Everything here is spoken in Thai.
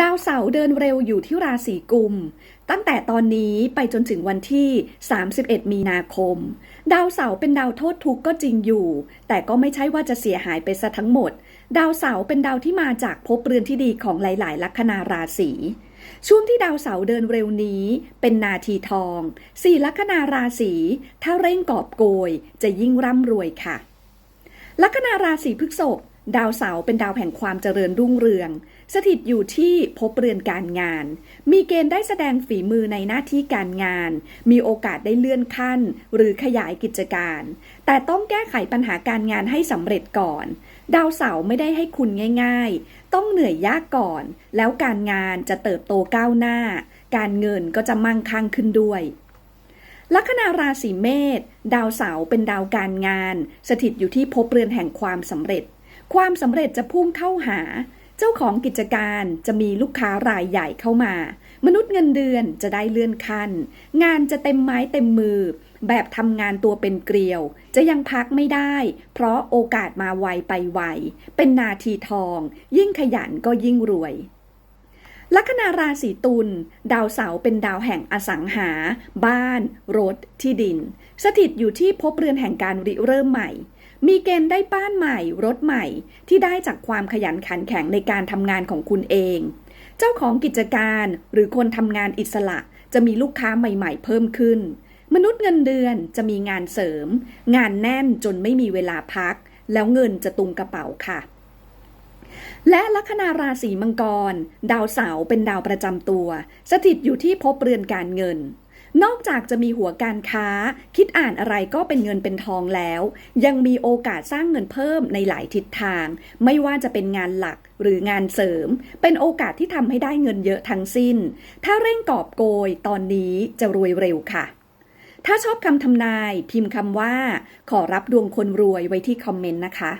ดาวเสาร์เดินเร็วอยู่ที่ราศีกุม ตั้งแต่ตอนนี้ไปจนถึงวันที่ 31 มีนาคม ดาวเสาร์เป็นดาวโทษทุกข์ก็จริงอยู่ แต่ก็ไม่ใช่ว่าจะเสียหายไปซะทั้งหมด ดาวเสาร์เป็นดาวที่มาจากภพเรือนที่ดีของหลาย ๆ ลัคนาราศีช่วงที่ดาวเสาร์เดินเร็วนี้เป็นนาทีทองสี่ลัคนาราศีถ้าเร่งกอบโกยจะยิ่งร่ำรวยค่ะ ลัคนาราศีพฤษภ ดาวเสาร์เป็นดาวแห่งความเจริญรุ่งเรือง สถิตอยู่ที่ภพเรือนการงาน มีเกณฑ์ได้แสดงฝีมือในหน้าที่การงาน มีโอกาสได้เลื่อนขั้น หรือขยายกิจการ แต่ต้องแก้ไขปัญหาการงานให้สำเร็จก่อน ดาวเสาร์ไม่ได้ให้คุณง่าย ๆ ต้องเหนื่อยยากก่อน แล้วการงานจะเติบโตก้าวหน้า การเงินก็จะมั่งคั่งขึ้นด้วยลัคนาราศีเมษดาวเสาร์เป็นดาวการงาน สถิตอยู่ที่ภพเรือนแห่งความสำเร็จ ความสำเร็จจะพุ่งเข้าหา เจ้าของกิจการจะมีลูกค้ารายใหญ่เข้ามา มนุษย์เงินเดือนจะได้เลื่อนขั้น งานจะเต็มไม้เต็มมือ แบบทำงานตัวเป็นเกลียว จะยังพักไม่ได้ เพราะโอกาสมาไวไปไว เป็นนาทีทอง ยิ่งขยันก็ยิ่งรวยลัคนาราศีตุลดาวเสาเป็นดาวแห่งอสังหา บ้าน รถ ที่ดิน สถิตอยู่ที่ภพเรือนแห่งการริเริ่มใหม่ มีเกณฑ์ได้บ้านใหม่ รถใหม่ ที่ได้จากความขยันขันแข็งในการทำงานของคุณเอง เจ้าของกิจการหรือคนทำงานอิสระจะมีลูกค้าใหม่ๆ เพิ่มขึ้น มนุษย์เงินเดือนจะมีงานเสริม งานแน่นจนไม่มีเวลาพัก แล้วเงินจะตุงกระเป๋าค่ะและลัคนาราศีมังกร ดาวเสาร์เป็นดาวประจำตัว สถิตอยู่ที่ภพเรือนการเงิน นอกจากจะมีหัวการค้า คิดอ่านอะไรก็เป็นเงินเป็นทองแล้ว ยังมีโอกาสสร้างเงินเพิ่มในหลายทิศทาง ไม่ว่าจะเป็นงานหลักหรืองานเสริม เป็นโอกาสที่ทำให้ได้เงินเยอะทั้งสิ้น ถ้าเร่งกอบโกยตอนนี้จะรวยเร็วค่ะ ถ้าชอบคำทำนาย พิมพ์คำว่า ขอรับดวงคนรวยไว้ที่คอมเมนต์นะคะ